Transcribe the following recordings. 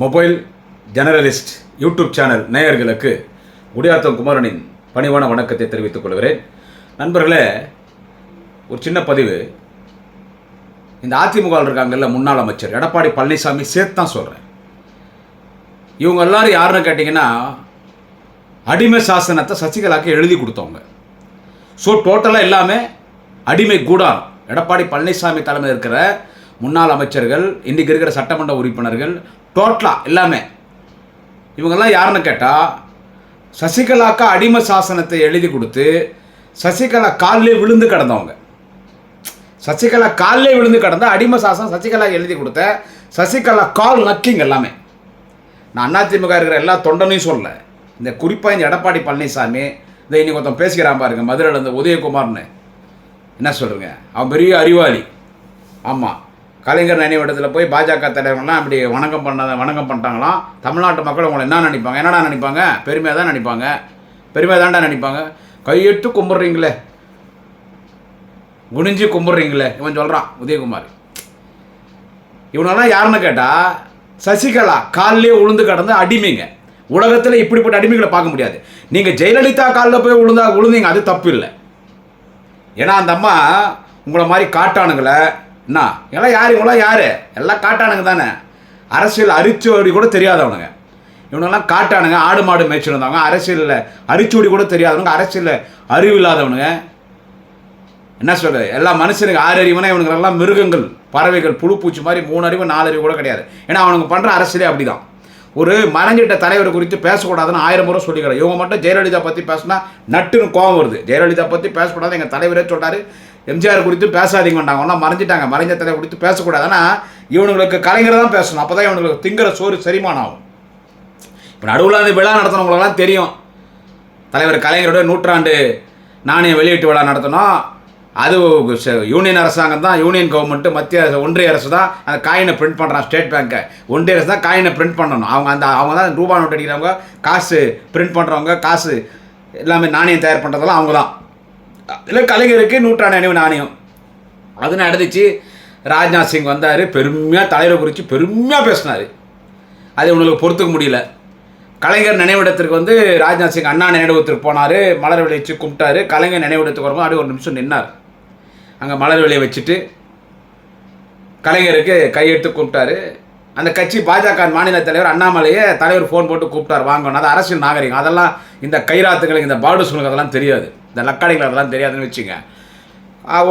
Mobile generalist YouTube channel நேயர்களுக்கு குடியாத்தம் குமாரனின் பணிவான வணக்கத்தை தெரிவித்துக் கொள்கிறேன். நண்பர்களே ஒரு சின்ன பதிவு. இந்த அதிமுக இருக்காங்கல்ல முன்னாள் அமைச்சர் எடப்பாடி பழனிசாமி சேர்த்து தான் சொல்கிறேன் இவங்க எல்லாரும் யாருன்னு கேட்டிங்கன்னா அடிமை சாசனத்தை சசிகலாக்கு எழுதி கொடுத்தவங்க. ஸோ டோட்டலாக எல்லாமே அடிமை கூடாரம். எடப்பாடி பழனிசாமி தலைமையில் இருக்கிற முன்னாள் அமைச்சர்கள் இன்றைக்கு இருக்கிற சட்டமன்ற உறுப்பினர்கள் டோட்டலாக எல்லாமே. இவங்கெல்லாம் யாருன்னு கேட்டால் சசிகலாக்கா அடிமை சாசனத்தை எழுதி கொடுத்து சசிகலா காலிலே விழுந்து கிடந்தவங்க. சசிகலா காலிலே விழுந்து கிடந்த அடிமை சாசனம் சசிகலா எழுதி கொடுத்த சசிகலா கால் நக்கிங் எல்லாமே. நான் அதிமுக இருக்கிற எல்லா தொண்டனையும் சொல்ல இந்த குறிப்பாக இந்த எடப்பாடி பழனிசாமி இந்த இன்னைக்கு ஒருத்தன் பேசிக்கிறான் பாருங்க மதுரையில் இந்த உதயகுமார்னு. என்ன சொல்கிறேங்க அவன் பெரிய அறிவாளி. ஆமாம் கலைஞர் நினைவிடத்தில் போய் பாஜக தலைவர்கள்லாம் அப்படி வணக்கம் பண்ண வணக்கம் பண்ணிட்டாங்களாம். தமிழ்நாட்டு மக்கள் உங்களை என்ன நினைப்பாங்க? என்னடா நினைப்பாங்க? பெருமையாக தான் நினைப்பாங்க. பெருமையாக தாண்டா நினைப்பாங்க. கையெட்டு கும்பிட்றீங்களே. குனிஞ்சு கும்பிட்றீங்களே. இவன் சொல்கிறான் உதயகுமார். இவனெல்லாம் யாருன்னு கேட்டால் சசிகலா காலிலே உளுந்து கடந்து அடிமைங்க. உலகத்தில் இப்படிப்பட்ட அடிமைகளை பார்க்க முடியாது. நீங்கள் ஜெயலலிதா காலில் போய் விழுந்தா விழுந்தீங்க அது தப்பு இல்லை. ஏன்னா அந்த அம்மா உங்களை மாதிரி காட்டானுங்களை என்ன எல்லாம் யார்? இவங்களாம் யார்? எல்லாம் காட்டானுங்க தானே. அரசியல் அரிச்சுவடி கூட தெரியாதவனுங்க. இவனெல்லாம் காட்டானுங்க. ஆடு மாடு மேய்ச்சிருந்தவங்க அரசியலில் அரிச்சுவடி கூட தெரியாதவனுங்க. அரசியலில் அறிவு இல்லாதவனுங்க. என்ன சொல்கிறது எல்லா மனுஷனுக்கு ஆறு அறிவுனா இவனுங்களெல்லாம் மிருகங்கள் பறவைகள் புழு பூச்சி மாதிரி மூணு அறிவு நாலு அறிவு கூட கிடையாது. ஏன்னா அவனுங்க பண்ணுற அரசியலே அப்படிதான். ஒரு மறைஞ்சிட்ட தலைவர் குறித்து பேசக்கூடாதுன்னு ஆயிரம் முறை சொல்லிக்கிறேன் இவங்க மட்டும் ஜெயலலிதா பற்றி பேசினா நட்டுன்னு கோவம் வருது. ஜெயலலிதா பற்றி பேசக்கூடாது எங்கள் தலைவரே சொல்கிறாரு எம்ஜிஆர் குறித்து பேசாதீங்க ஒன்றா மறைஞ்சிட்டாங்க. மறைஞ்ச தலை குறித்து பேசக்கூடாது. ஆனால் இவனுங்களுக்கு கலைஞர் தான் பேசணும். அப்போ தான் இவனுங்களுக்கு திங்கிற சோறு செரிமானம் ஆகும். இப்போ நடுவில் அந்த விழா நடத்தினவங்களுக்கெல்லாம் தெரியும். தலைவர் கலைஞரோட நூற்றாண்டு நாணய வெளியீட்டு விழா நடத்தினோம். அது ச- யூனியன் அரசாங்கம் தான் யூனியன் கவர்மெண்ட்டு மத்திய அரசு ஒன்றிய அரசு தான் அந்த காயினை பிரிண்ட் பண்ணுறான் ஸ்டேட் பேங்க்கை ஒன்றிய அரசு தான் காயினை பிரிண்ட் பண்ணணும். அவங்க அந்த அவங்க தான் ரூபா நோட்டு அடிக்கிறவங்க காசு பிரிண்ட் பண்ணுறவங்க காசு எல்லாமே நாணயம் தயார் பண்ணுறதெல்லாம் அவங்க தான். இல்லை கலைஞருக்கு நூற்றாண்டு நினைவு நாணயம். அது நடந்துச்சு. ராஜ்நாத் சிங் வந்தார். பெருமையாக தலைவரை குறித்து பெருமையாக பேசினார். அது உங்களுக்கு பொறுத்துக்க முடியல. கலைஞர் நினைவிடத்திற்கு வந்து ராஜ்நாத் சிங் அண்ணா நினைவிடத்திற்கு போனார். மலர் விளைச்சு கும்பிட்டாரு. கலைஞர் நினைவிடத்துக்கு வரும்போது அப்படியே ஒரு நிமிஷம் நின்னார். அங்கே மலர் விலையை வச்சுட்டு கலைஞருக்கு கையெடுத்து கூப்பிட்டாரு அந்த கட்சி பாஜக மாநில தலைவர் அண்ணாமலையே தலைவர் ஃபோன் போட்டு கூப்பிட்டார். வாங்கணும். அது அரசியல் நாகரிகம். அதெல்லாம் இந்த கைராத்துகளுக்கு இந்த பாடுசுகளுக்கு அதெல்லாம் தெரியாது. இந்த லக்காடிகள் அதெல்லாம் தெரியாதுன்னு வச்சுங்க.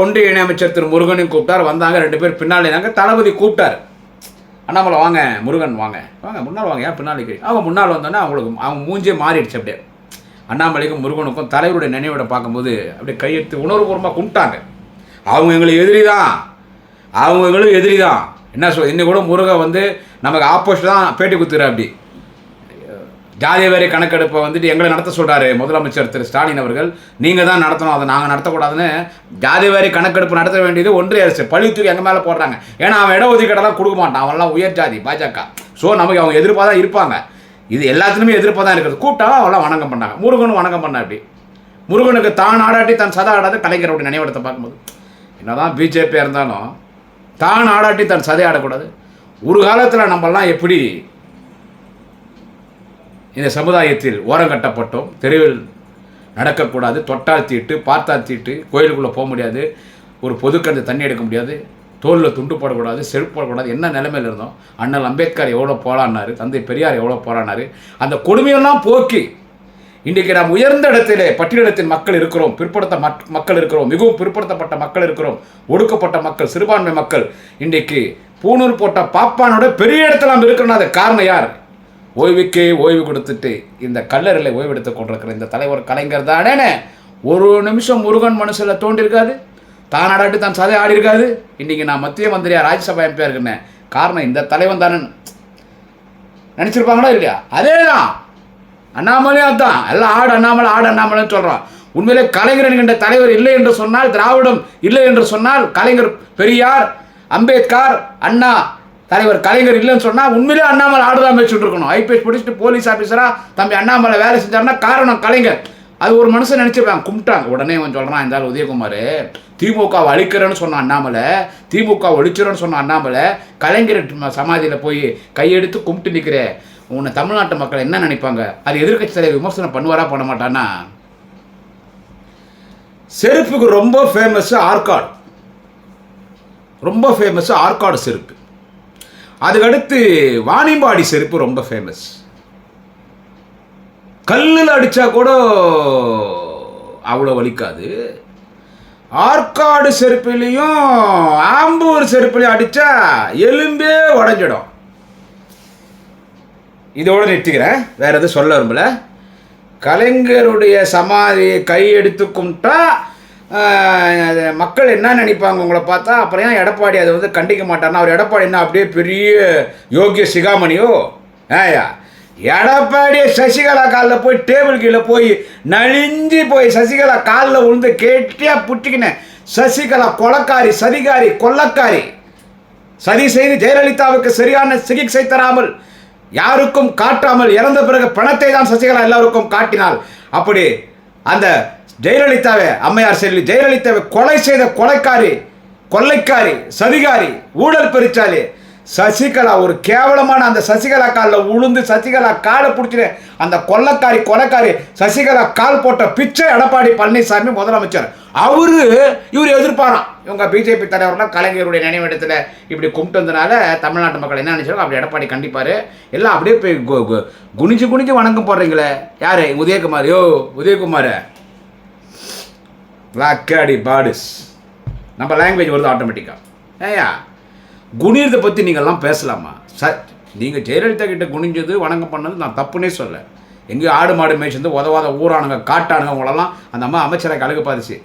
ஒன்றிய இணையமைச்சர் திரு முருகனையும் கூப்பிட்டார். வந்தாங்க ரெண்டு பேர் பின்னாடி தளபதி கூப்பிட்டார். அண்ணாமலை வாங்க முருகன் வாங்க. வாங்க முன்னால் வாங்க. ஏன் பின்னாடி அவங்க முன்னால் வந்தோன்னே அவங்களுக்கு அவங்க மூஞ்சே மாறிடுச்சு அப்படியே. அண்ணாமலைக்கும் முருகனுக்கும் தலைவருடைய நினைவிட பார்க்கும்போது அப்படியே கையெடுத்து உணர்வுபூர்வமாக கும்பிட்டாங்க. அவங்க எங்களுக்கு எதிரி தான் அவங்க எங்களுக்கு எதிரி தான் என்ன சொல் இன்னைக்கு கூட முருகன் வந்து நமக்கு ஆப்போசிட் தான் பேட்டி கொடுத்துரு அப்படி. ஜாதி வாரி கணக்கெடுப்பை வந்துட்டு எங்களை நடத்த சொல்கிறாரு முதலமைச்சர் திரு ஸ்டாலின் அவர்கள். நீங்கள் தான் நடத்தணும் அதை நாங்கள் நடத்தக்கூடாதுன்னு ஜாதி வாரி கணக்கெடுப்பு நடத்த வேண்டியது ஒன்றிய அரசு. பழி தூக்கி எங்கள் மேலே போடுறாங்க. ஏன்னா அவன் இட ஒதுக்கீடெல்லாம் கொடுக்க மாட்டான். அவன்லாம் உயர் ஜாதி பாஜக. ஸோ நமக்கு அவங்க எதிர்ப்பாக தான் இருப்பாங்க. இது எல்லாத்துலேயுமே எதிர்ப்பாக தான் இருக்குது கூப்பிட்டாலும் அவெல்லாம் வணக்கம் பண்ணாங்க. முருகனும் வணக்கம் பண்ண அப்படி. முருகனுக்கு தான் ஆடாட்டி தன் சதா ஆடாத கலைஞருடைய நினைவிடத்தை பார்க்கும்போது. என்னதான் பிஜேபியாக இருந்தாலும் தான் ஆடாட்டி தன் சதை ஆடக்கூடாது. ஒரு காலத்தில் நம்மலாம் எப்படி இந்த சமுதாயத்தில் ஓரம் கட்டப்பட்டோம். தெருவில் நடக்கக்கூடாது. தொட்டால் தீட்டு பார்த்தால் தீட்டு கோயிலுக்குள்ளே போக முடியாது. ஒரு பொதுக்கண்டு தண்ணி எடுக்க முடியாது. தோலில் துண்டு போடக்கூடாது செருப்பு போடக்கூடாது. என்ன நிலைமையில் இருந்தோம்? அண்ணல் அம்பேத்கர் எவ்வளோ போகலான்னாரு தந்தை பெரியார் எவ்வளோ போராடினாரு? அந்த கொடுமையெல்லாம் போக்கி இன்றைக்கு நாம் உயர்ந்த இடத்திலே பட்டியலத்தின் மக்கள் இருக்கிறோம். பிற்படுத்த மக்- மக்கள் இருக்கிறோம். மிகவும் பிற்படுத்தப்பட்ட மக்கள் இருக்கிறோம். ஒடுக்கப்பட்ட மக்கள் சிறுபான்மை மக்கள். இன்றைக்கு பூணூர் போட்ட பாப்பானோட பெரிய இடத்துல நாம் இருக்கிறோம். அது காரணம் யார்? ஓய்வுக்கே ஓய்வு கொடுத்துட்டு இந்த கல்லறையில் ஓய்வெடுத்து கொண்டிருக்கிற இந்த தலைவர் கலைஞர் தானே ஒரு நிமிஷம் முருகன் மனசில் தோண்டிருக்காது தான் ஆடாட்டு தான் சதை ஆடி இருக்காது இன்றைக்கி நான் மத்திய மந்திரியா ராஜ்யசபா எம்பியாக இருக்கிறேன் காரணம் இந்த தலைவன் தானே நினச்சிருப்பாங்களா இல்லையா? அதே தான் அண்ணாமலையும் அதுதான் எல்லாம் ஆடு அண்ணாமலை ஆடு அண்ணாமலைன்னு சொல்கிறோம் உண்மையிலே கலைஞர் என்கின்ற தலைவர் இல்லை என்று சொன்னால் திராவிடம் இல்லை என்று சொன்னால் கலைஞர் பெரியார் அம்பேத்கர் அண்ணா தலைவர் கலைஞர் இல்லைன்னு சொன்னால் உண்மையிலே அண்ணாமலை ஆடுதான் வச்சுட்டு இருக்கணும் ஐபிஎஸ் பிடிச்சிட்டு போலீஸ் ஆஃபீஸராக தம்பி அண்ணாமலை வேலை செஞ்சாருன்னா காரணம் கலைஞர். அது ஒரு மனுஷன் நினச்சிருப்பாங்க கும்பிட்டாங்க. உடனே அவன் சொல்கிறான் இருந்தாலும் உதயகுமார் திமுகவை அழிக்கிறேன்னு சொன்ன அண்ணாமலை திமுக ஒழிச்சிடன்னு சொன்ன அண்ணாமலை கலைஞர் சமாதியில் போய் கையெடுத்து கும்பிட்டு நிற்கிறேன் உன்னை தமிழ்நாட்டு மக்கள் என்ன நினைப்பாங்க? அது எதிர்க்கட்சி தலைவர் விமர்சனம் பண்ணுவாரா பண்ண மாட்டானா செருப்புக்கு ரொம்ப ஃபேமஸ் ஆர்காட் ரொம்ப ஃபேமஸ் ஆர்காடு செருப்பு. அதுக்கடுத்து வாணிம்பாடி செருப்பு ரொம்ப ஃபேமஸ் கல்லில் அடித்தா கூட அவ்வளோ வலிக்காது. ஆற்காடு செருப்புலேயும் ஆம்பூர் செருப்பிலையும் அடித்தா எலும்பே உடஞ்சிடும். இதோட நிறுத்திக்கிறேன். வேற எதுவும் சொல்ல விரும்பல. கலைஞருடைய சமாதி கை எடுத்து கும்பிட்டா மக்கள் என்ன நினைப்பாங்க உங்களை பார்த்தா? அப்புறம் ஏன் எடப்பாடி அதை வந்து கண்டிக்க மாட்டார்னா அவர் எடப்பாடி என்ன அப்படியே பெரிய யோகிய சிகாமணியோ? ஏயா எடப்பாடி சசிகலா காலில் போய் டேபிள் கீழே போய் நலிஞ்சு போய் சசிகலா காலில் விழுந்து கேட்டியாக புட்டிக்கினேன். சசிகலா கொலக்காரி சதிகாரி கொள்ளக்காரி சதி செய்து ஜெயலலிதாவுக்கு சரியான சிகிச்சை தராமல் யாருக்கும் காட்டாமல் இறந்த பிறகு பணத்தை தான் சசிகலா எல்லாருக்கும் காட்டினாள் அப்படி அந்த ஜெயலலிதாவை அம்மையார் செல்வி ஜெயலலிதாவை கொலை செய்த கொலைக்காரி கொள்ளைக்காரி சதிகாரி ஊழல் பெருச்சாலி சசிகலா ஒரு கேவலமான அந்த சசிகலா காலில் உளுந்து சசிகலா காலை பிடிச்சிட்டு அந்த கொள்ளக்காரி கொலைக்காரி சசிகலா கால் போட்ட பிச்சை எடப்பாடி பழனிசாமி முதலமைச்சர். அவரு இவர் எதிர்ப்பாராம். இவங்க பிஜேபி தலைவர்லாம் கலைஞருடைய நினைவிடத்தில் இப்படி கும்பிட்டு வந்தனால தமிழ்நாட்டு மக்கள் என்ன நினைச்சாலும் அப்படி எடப்பாடி கண்டிப்பார். எல்லாம் அப்படியே போய் கு- கு- குனிஞ்சு குனிஞ்சு வணக்கம் போடுறீங்களே. யாரு? உதயகுமார். யோ உதயகுமார். வாக்காடி பாடிஸ் நம்ம லாங்குவேஜ் வருது ஆட்டோமேட்டிக்காக ஏயா குனியத்தை பற்றி நீங்கள்லாம் பேசலாமா? ச நீங்கள் ஜெயலலிதா கிட்ட குனிஞ்சது வணக்கம் பண்ணது நான் தப்புனே சொல்ல. எங்கேயும் ஆடு மாடு மேய்ச்சிருந்து உதவாத ஊரானுங்க காட்டானுங்க உங்களெல்லாம் அந்த அம்மா அமைச்சரை அழகு பாதிச்சு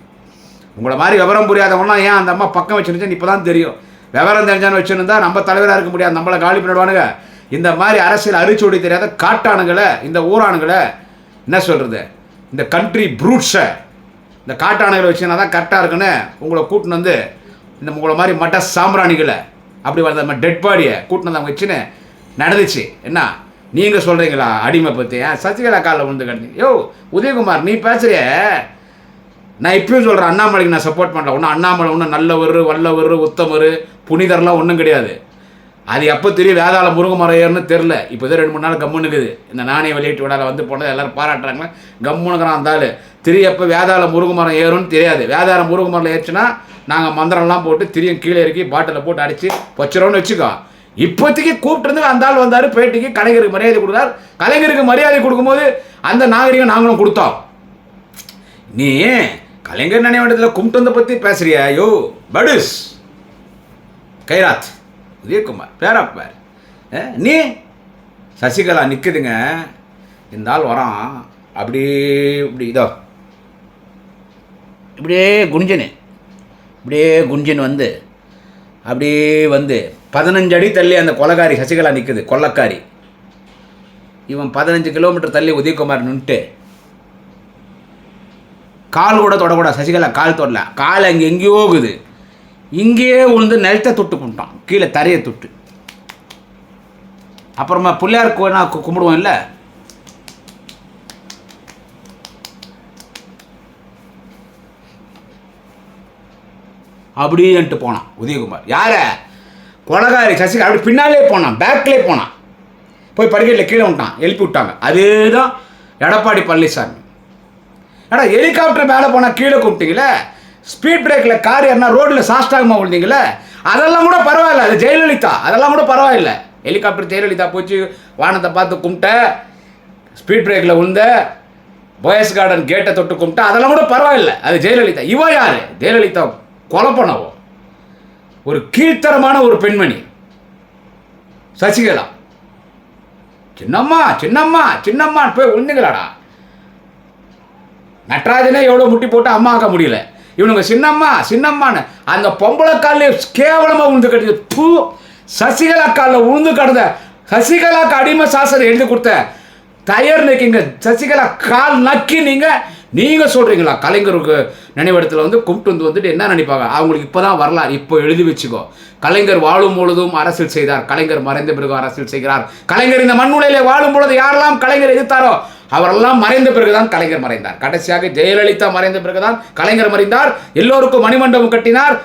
உங்களை மாதிரி விவரம் புரியாதவங்களாம் ஏன் அந்த அம்மா பக்கம் வச்சுருந்துச்சு இப்போ தான் தெரியும். விவரம் தெரிஞ்சான்னு வச்சுருந்தா நம்ம தலைவராக இருக்க முடியாது நம்மளை காலி பண்ணிடுவானுங்க. இந்த மாதிரி அரசியல் அரிச்சோடி தெரியாத காட்டானுங்களை இந்த ஊரானுங்களை என்ன சொல்கிறது இந்த கண்ட்ரி ப்ரூட்ஸை இந்த காட்டானைகளை வச்சுனா தான் கரெக்டாக இருக்குன்னு உங்களை கூட்டின்னு வந்து இந்த உங்களை மாதிரி மட்ட சாம்பிராணிகளை அப்படி வந்த டெட் பாடியை கூட்டின்னு வந்து அவங்க வச்சுன்னு நடந்துச்சு. என்ன? நீங்கள் சொல்கிறீங்களா அடிமை பற்றி ஏன் சசிகலா காலில் விழுந்து கிடந்தீங்க யோ உதயகுமார் நீ பேசுகிறிய நான் இப்பயும் சொல்கிறேன் அண்ணாமலைக்கு நான் சப்போர்ட் பண்ணல. ஒன்றும் அண்ணாமலை ஒன்றும் நல்லவர் வல்லவர் உத்தமர் புனிதர்லாம் ஒன்றும் கிடையாது. அது எப்போ தெரியும் வேதாள முருகமரம் ஏறுன்னு தெரில இப்போ தான் ரெண்டு மூணு நாள் கம்முன்னு இருக்குது. இந்த நாணய வெளியீட்டு விழாவில் வந்து போனது எல்லாரும் பாராட்டுறாங்க கம்முனுக்குறான் அந்த ஆள். திரிய எப்போ வேதாள முருகமரம் ஏறும்னு தெரியாது. வேதாள முருகமரம் ஏறுச்சுன்னா நாங்கள் மந்திரம்லாம் போட்டு திரியும் கீழே இறக்கி பாட்டில் போட்டு அடித்து வச்சிரோன்னு வச்சுக்கோ. இப்போதைக்கு கூப்பிட்டு இருந்து அந்த ஆள் வந்தார் பேட்டிக்கு கலைஞருக்கு மரியாதை கொடுத்தார் கலைஞருக்கு மரியாதை கொடுக்கும்போது அந்த நாகரிகம் நாங்களும் கொடுத்தோம். நீ கலைஞர் நினைவிடத்தில் கும்பிட்டு வந்த பற்றி பேசுறியா? யோ படுஸ். கைராத். உதயகுமார் பேராப்பார். நீ சசிகலா நிற்குதுங்க இந்த ஆள் வரான். அப்படியே இப்படி இதோ. இப்படியே குஞ்சனு இப்படியே குஞ்சன் வந்து அப்படியே வந்து பதினஞ்சு அடி தள்ளி அந்த கொலகாரி சசிகலா நிற்குது கொள்ளக்காரி இவன் பதினஞ்சு கிலோமீட்டர் தள்ளி உதயகுமார் நின்ட்டு கால் கூட தொடக்கூடாது சசிகலா கால் தொடல. கால் அங்கே எங்கேயோ இருக்குது. இங்கேயே விழுந்து நிலத்தை தொட்டு கும்பிட்டான் கீழே தரையை தொட்டு. அப்புறமா பிள்ளையார் கோயினா கும்பிடுவோம் இல்லை அப்படின்ட்டு போனான் உதயகுமார். யார? கொலகாரி சசிகலா. அப்படி பின்னாலே போனான் பேக்லேயே போனான். போய் படிக்கட்டில் கீழே விட்டான் எழுப்பி விட்டாங்க. அதே தான் எடப்பாடி பழனிசாமி. ஏடா ஹெலிகாப்டர் மேலே போனால் கீழே கூப்பிட்டீங்களே? ஸ்பீட் பிரேக்கில் கார் ஏறினா ரோட்டில் சாஸ்டாகமாக விழுந்தீங்களே அதெல்லாம் கூட பரவாயில்ல. அது ஜெயலலிதா. அதெல்லாம் கூட பரவாயில்ல. ஹெலிகாப்டர் ஜெயலலிதா போச்சு வானத்தை பார்த்து கும்பிட்ட. ஸ்பீட் பிரேக்கில் விழுந்த பாய்ஸ் கார்டன் கேட்டை தொட்டு கும்பிட்டா. அதெல்லாம் கூட பரவாயில்ல. அது ஜெயலலிதா. இவ யார்? ஜெயலலிதா கொலை பண்ணவோ ஒரு கீழ்த்தரமான ஒரு பெண்மணி. சசிகலா. சின்னம்மா சின்னம்மா சின்னம்மா போய் விழுந்துங்களாடா நட்ராஜனே எவ்வளோ முட்டி போட்டு அம்மா ஆக்க முடியல. இவனுங்க சின்னம்மா சின்னம்மான்னு. அந்த பொம்பளை காலில் கேவலமாக உழுந்து கட்டிது பூ சசிகலா காலில் உழுந்து கடந்த சசிகலாக்கு அடிமை சாசனம் எழுதி கொடுத்த தயார் நிற்கிங்க சசிகலா கால் நக்கி நீங்கள் நீங்கள் சொல்கிறீங்களா கலைஞருக்கு நினைவிடத்தில் வந்து கூப்பிட்டு வந்து வந்துட்டு என்ன நினைப்பாங்க? அவங்களுக்கு இப்போ தான் வரலாறு. இப்போ எழுதி வச்சுக்கோ. கலைஞர் வாழும் பொழுதும் அரசியல் செய்தார். கலைஞர் மறைந்த பிறகு அரசியல் செய்கிறார். கலைஞர் இந்த மண்ணுலையிலே வாழும் பொழுது யாரெல்லாம் கலைஞர் எதிர்த்தாரோ அவரெல்லாம் மறைந்த பிறகுதான் கலைஞர் மறைந்தார். கடைசியாக ஜெயலலிதா மறைந்த பிறகுதான் கலைஞர் மறைந்தார். எல்லோருக்கும் மணிமண்டபம் கட்டினார்.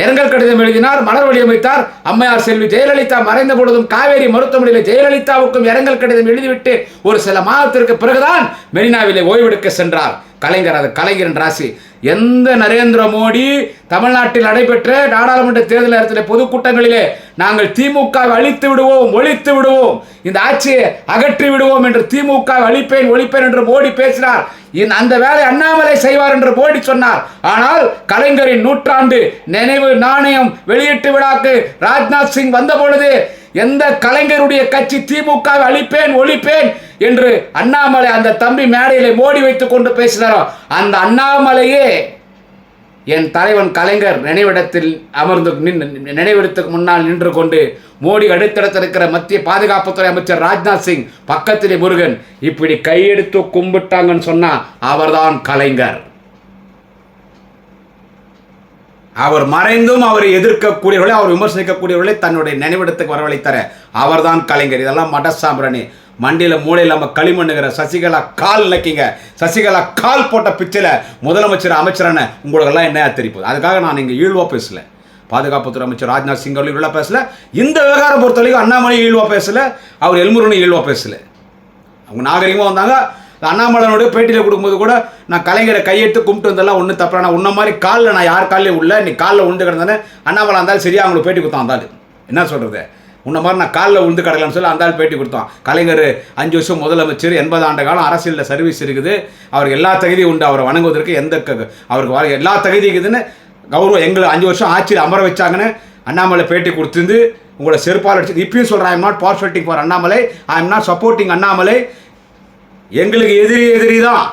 இரங்கல் கடிதம் எழுதினார் மலர் வடிவமைத்தார் அம்மையார் செல்வி ஜெயலலிதா மறைந்த பொழுதும் காவேரி மருத்துவமனையில் ஜெயலலிதாவுக்கும் இரங்கல் கடிதம் எழுதிவிட்டு ஒரு சில மாதத்திற்கு பிறகுதான் மெரினாவிலே ஓய்வெடுக்க சென்றார். கலைஞர் அது கலைஞரின் ராசி. எந்த நரேந்திர மோடி தமிழ்நாட்டில் நடைபெற்ற நாடாளுமன்ற தேர்தல் நேரத்தில் பொதுக்கூட்டங்களிலே நாங்கள் திமுக அழித்து விடுவோம் ஒழித்து விடுவோம் இந்த ஆட்சியை அகற்றி விடுவோம் என்று திமுக அழிப்பேன் ஒழிப்பேன் என்று மோடி பேசினார். அந்த வேலை அண்ணாமலை செய்வார் என்று மோடி சொன்னார். ஆனால் கலைஞரின் நூற்றாண்டு நினைவு நாணயம் வெளியீட்டு விழாக்கு ராஜ்நாத் சிங் வந்த பொழுது எந்த கலைஞருடைய கட்சி திமுக அழிப்பேன் ஒழிப்பேன் என்று அண்ணாமலை அந்த தம்பி மேடையிலே மோடி வைத்துக் கொண்டு பேசினாரோ அந்த அண்ணாமலையே என் தலைவன் கலைஞர் நினைவிடத்தில் அமர்ந்து நினைவிடத்துக்கு முன்னால் நின்று கொண்டு மோடி அடுத்தடுத்து இருக்கிற மத்திய பாதுகாப்புத்துறை அமைச்சர் ராஜ்நாத் சிங் பக்கத்திலே முருகன் இப்படி கையெடுத்து கும்பிட்டாங்கன்னு சொன்னா அவர்தான் கலைஞர். அவர் மறைந்தும் அவரை எதிர்க்கக்கூடியவர்களை அவர் விமர்சிக்கக்கூடியவர்களை தன்னுடைய நினைவிடத்துக்கு வரவழைத்தார அவர்தான் கலைஞர். இதெல்லாம் மடசாம்பிரணி. மண்டியில் மூளையில் நம்ம களிமண்ணுகிற சசிகலா கால் நக்கிங்க சசிகலா கால் போட்ட பிச்சில் முதலமைச்சர் அமைச்சரான உங்களுக்கெல்லாம் என்ன தெரிப்பது அதுக்காக நான் இங்கே ஈழ்வாக பேசல. பாதுகாப்புத்துறை அமைச்சர் ராஜ்நாத் சிங் அவர்கள் இவ்வளோ பேசல. இந்த விவகாரம் பொறுத்த வரைக்கும் அண்ணாமலை ஈழ்வாக பேசல. அவர் எல்முருகன் ஈழ்வாக பேசல. அவங்க நாகரிகமாக வந்தாங்க. அண்ணாமலனுடைய பேட்டியில் கொடுக்கும்போது கூட நான் கலைஞரை கையெடுத்து கும்பிட்டு வந்தெல்லாம் ஒன்றும் தப்பு நான் உன்ன மாதிரி காலில் நான் யார் காலையும் உள்ள நீ காலில் உண்டு கிடந்தானே அண்ணாமலை இருந்தாலும் சரியா அவங்களுக்கு பேட்டி கொடுத்தான் இருந்தாலும் என்ன சொல்கிறது உன்ன மாதிரி நான் காலில் உழுந்து கிடக்கலாம்னு சொல்லி அந்த ஆள் பேட்டி கொடுத்தான். கலைஞர் அஞ்சு வருஷம் முதலமைச்சர் எண்பது ஆண்டு காலம் அரசியலில் சர்வீஸ் இருக்குது. அவருக்கு எல்லா தகுதியும் உண்டு அவரை வணங்குவதற்கு எந்த க- அவருக்கு வர எல்லா தகுதி இருக்குதுன்னு கௌரவம் எங்களை அஞ்சு வருஷம் ஆட்சியில் அமர வச்சாங்கன்னு அண்ணாமலை பேட்டி கொடுத்துருந்து உங்களை செருப்பால் அடிச்சு இப்பயும் சொல்கிறேன் I am not perfecting for Annamalai I am not supporting Annamalai எங்களுக்கு எதிரி எதிரி தான்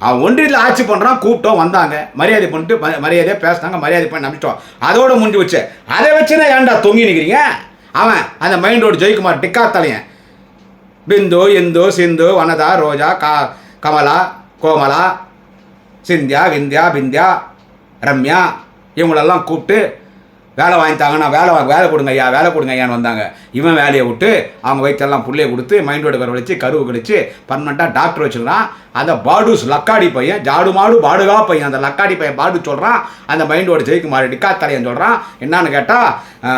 அவன் ஒன்றியத்தில் ஆட்சி பண்ணுறான் கூப்பிட்டோம் வந்தாங்க. மரியாதை பண்ணிட்டு மரியாதையாக பேசினாங்க மரியாதை பண்ணி நம்பிட்டோம். அதோட முடிஞ்சு வச்சு அதை வச்சுன்னா ஏன்டா தொங்கி நிற்கிறீங்க அவன் அந்த மைண்டோட ஜெயக்குமார் டிக்கா தலையன் பிந்து இந்து சிந்து வனதா ரோஜா கா கமலா கோமலா சிந்தியா விந்தியா பிந்தியா ரம்யா இவங்களெல்லாம் கூப்பிட்டு வேலை வாங்கிட்டாங்கன்னா வேலை வேலை கொடுங்க ஐயா வேலை கொடுங்க ஐயான்னு வந்தாங்க. இவன் வேலையை விட்டு அவங்க வயிற்றெல்லாம் புள்ளையை கொடுத்து மைண்டோட வர வச்சு கருவு கழிச்சு பர்மனெண்ட்டாக டாக்டர் வச்சுக்கிறான். அந்த பாடுஸ் லக்காடி பையன் ஜாடு மாடு பாடுகா பையன். அந்த லக்காடி பையன் பாடு சொல்கிறான் அந்த மைண்டோட ஜெயிக்குமார் டிக்கா தலையன் சொல்கிறான் என்னான்னு கேட்டால்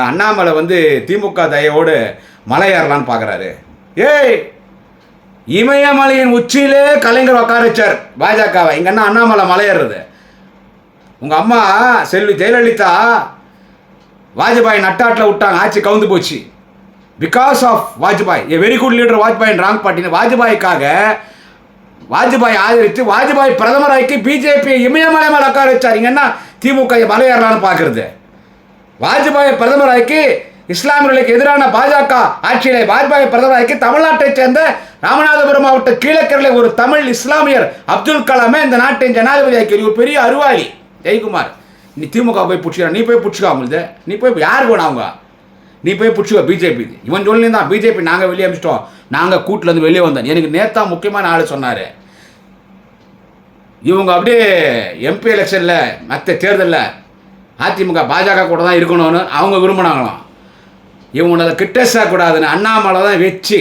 அண்ணாமலை வந்து திமுக தயவோடு மலை ஏறலான்னு பார்க்குறாரு ஏய் இமயமலையின் உச்சியிலே கலைஞர் உக்காரச்சார் பாஜகவை. இங்க என்ன அண்ணாமலை மலையேறுறது உங்கள் அம்மா செல்வி ஜெயலலிதா வாஜ்பாய் நட்டாட்டில் விட்டாங்க. ஆட்சி கவுந்து போச்சு. Because of Vajpayee. A very good leader Vajpayee wrong பார்ட்டின்னு வாஜ்பாய்க்காக வாஜ்பாய் ஆதரித்து வாஜ்பாய் பிரதமராக்கி பிஜேபி இமயமலை மேலே உட்கார வச்சாருங்கன்னா திமுக மலையேறலான்னு பார்க்கறது? வாஜ்பாய் பிரதமராக்கி இஸ்லாமியர்களுக்கு எதிரான பாஜக ஆட்சியிலே வாஜ்பாய் பிரதமராக்கி தமிழ்நாட்டைச் சேர்ந்த ராமநாதபுரம் மாவட்ட கீழக்கரையில ஒரு தமிழ் இஸ்லாமியர் அப்துல் கலாமே இந்த நாட்டின் ஜனாதிபதியாக்கி. ஒரு பெரிய அறிவாளி ஜெயக்குமார் நீ திமுக போய் பிடிச்சிக்க நீ போய் பிடிச்சிக்கோ அவங்களுக்கு நீ போய் யார் வேணா அவங்க? நீ போய் பிடிச்சிக்கோ பிஜேபி இவன் சொல்லி தான் பிஜேபி நாங்கள் வெளியே அமிச்சிட்டோம். நாங்கள் கூட்டிலேருந்து வெளியே வந்தோம். எனக்கு நேத்தா முக்கியமான ஆள் சொன்னார். இவங்க அப்படியே எம்பி எலெக்ஷனில் மற்ற தேர்தலில் அதிமுக பாஜக கூட தான் இருக்கணும்னு அவங்க விரும்பினாங்களாம். இவங்கள அதை கிட்ட கூடாதுன்னு அண்ணாமலை தான் வச்சு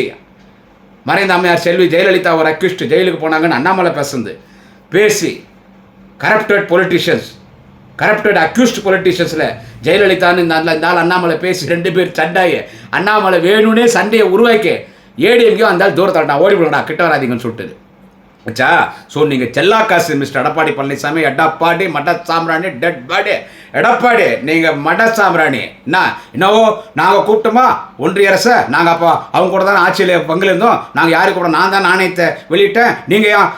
மறைந்த அம்மையார் செல்வி ஜெயலலிதாவை ஒரு அக்யூஸ்ட் ஜெயிலுக்கு போனாங்கன்னு அண்ணாமலை பேசுந்து பேசி கரப்டட் பொலிட்டிஷியன்ஸ் கரப்டட் அக்யூஸ்ட் பொலிட்டிஷியன்ஸில் ஜெயலலிதான்னு இந்த ஆள் ஆள் அண்ணாமலை பேசி ரெண்டு பேர் சண்டாயி. அண்ணாமலை வேணும்னே சண்டையை உருவாக்கி ஏடிஎம்கே அந்த தூரத்தில் நான் ஓடி போடா கிட்ட வராதீங்கன்னு சொல்லிட்டு ஆச்சா ஸோ நீங்கள் செல்லா காசு மிஸ்டர் எடப்பாடி பழனிசாமி எடப்பாடி மட சாம்ராணி டெட் பாடி எடப்பாடி நீங்கள் மட சாம்ராணி என்ன? என்னவோ நாங்கள் கூப்பிட்டோமா? ஒன்றிய அரசை நாங்கள் அப்போ அவங்க கூட தான் ஆட்சியில் பங்குல இருந்தோம் நாங்கள் யாரு கூட நான் தான் நாணயத்தை வெளியிட்டேன். நீங்கள் ஏன்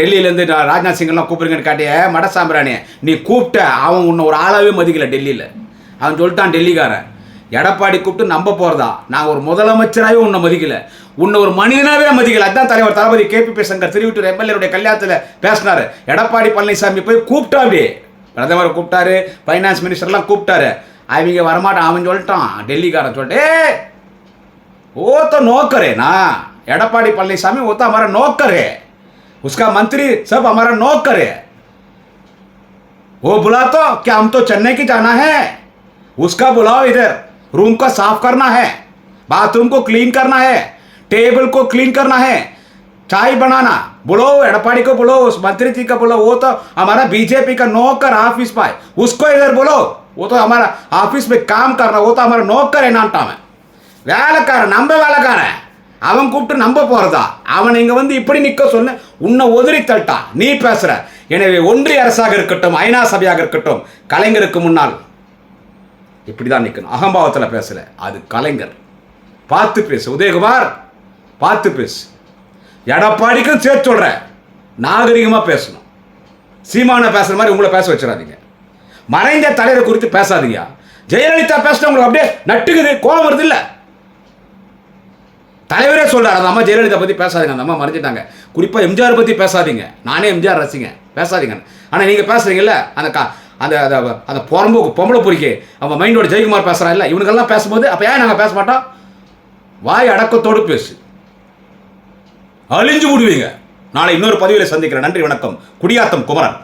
டெல்லியிலேருந்து ராஜ்நாத் சிங்கெல்லாம் கூப்பிடுங்கன்னு காட்டிய மட சாம்ராணி நீ கூப்பிட்ட அவன் உன்னை ஒரு ஆளாவே மதிக்கல டெல்லியில். அவன் சொல்லிட்டான் டெல்லிக்காரன். எடப்பாடி கூப்பிட்டு நம்ப போகிறதா நாங்கள் ஒரு முதலமைச்சராகவே உன்னை மதிக்கலை. உன்னை ஒரு மனிதனாவே மதிக்கல அதான் தலைவர் தளபதி கே பி சங்கர் திருவிட்டூர் எம்எல்ஏருடைய கல்யாணத்தில் பேசினார் எடப்பாடி பழனிசாமி போய் கூப்பிட்டாப்டி பிரதமர் கூப்பிட்டாரு ஃபைனான்ஸ் மினிஸ்டர்லாம் கூப்பிட்டாரு அவங்க வரமாட்டான் அவன் சொல்லிட்டான் டெல்லிக்காரன் சொல்லிட்டு ஏ ஓத்த நோக்கரேனா எடப்பாடி பழனிசாமி ओता हमारा नौकर है उसका मंत्री सब हमारा नौकर है वो बुला तो क्या हम तो चेन्नई की जाना है उसका बुलाओ इधर रूम का साफ़ करना है बाथरूम को क्लीन करना है टेबल को क्लीन करना है चाय बनाना बोलो एडपाड़ी को बोलो उस मंत्री जी का बोलो वो तो हमारा बीजेपी का नौकर ऑफिस पाए उसको इधर बोलो वो तो हमारा ऑफिस में काम कर रहा वो तो हमारा नौकर என்னான்ட்டாம வேலைக்காரன் நம்ம வேலைக்காரன் அவன் கூப்பிட்டு நம்ப போறதா அவன் இங்க வந்து இப்படி நிக்க சொன்ன உன்னை உதறி தள்ளிட்டா நீ பேசுற எனவே ஒன்றிய அரசாக இருக்கட்டும் ஐநா சபையாக இருக்கட்டும் கலைஞருக்கு முன்னால் இப்படிதான் நிற்கணும் அகம்பாவத்தில் பேசல அது கலைஞர் பார்த்து பேசு உதயகுமார் பார்த்து பேசு. எடப்பாடிக்கும் சேர்த்து சொல்கிறேன் நாகரிகமாக பேசணும். சீமான பேசுகிற மாதிரி உங்களை பேச வச்சிடாதீங்க. மறைந்த தலைவரை குறித்து பேசாதீங்க. ஜெயலலிதா பேசினா உங்களுக்கு அப்படியே நட்டுக்குது கோபம் வருது இல்லை? தலைவரே சொல்கிறார் அந்த அம்மா ஜெயலலிதா பற்றி பேசாதீங்க. அந்த அம்மா மறைஞ்சிட்டாங்க. குறிப்பாக எம்ஜிஆர் பற்றி பேசாதீங்க. நானே எம்ஜிஆர் ரசிங்க பேசாதீங்க. ஆனால் நீங்கள் பேசுகிறீங்கல்ல அந்த கா அந்த அந்த அந்த புறம்போக்கு பொம்பளை பொறிக்கே அவன் மைண்டோட ஜெயக்குமார் பேசுகிறான் இல்லை இவனுக்கெல்லாம் பேசும்போது அப்போ ஏன் நாங்கள் பேச மாட்டோம்? வாய் அடக்கத்தோடு பேசு. அழிஞ்சு விடுவீங்க நாளை இன்னொரு பதிவில் சந்திக்கிறேன். நன்றி வணக்கம். குடியாத்தம் குமரன்.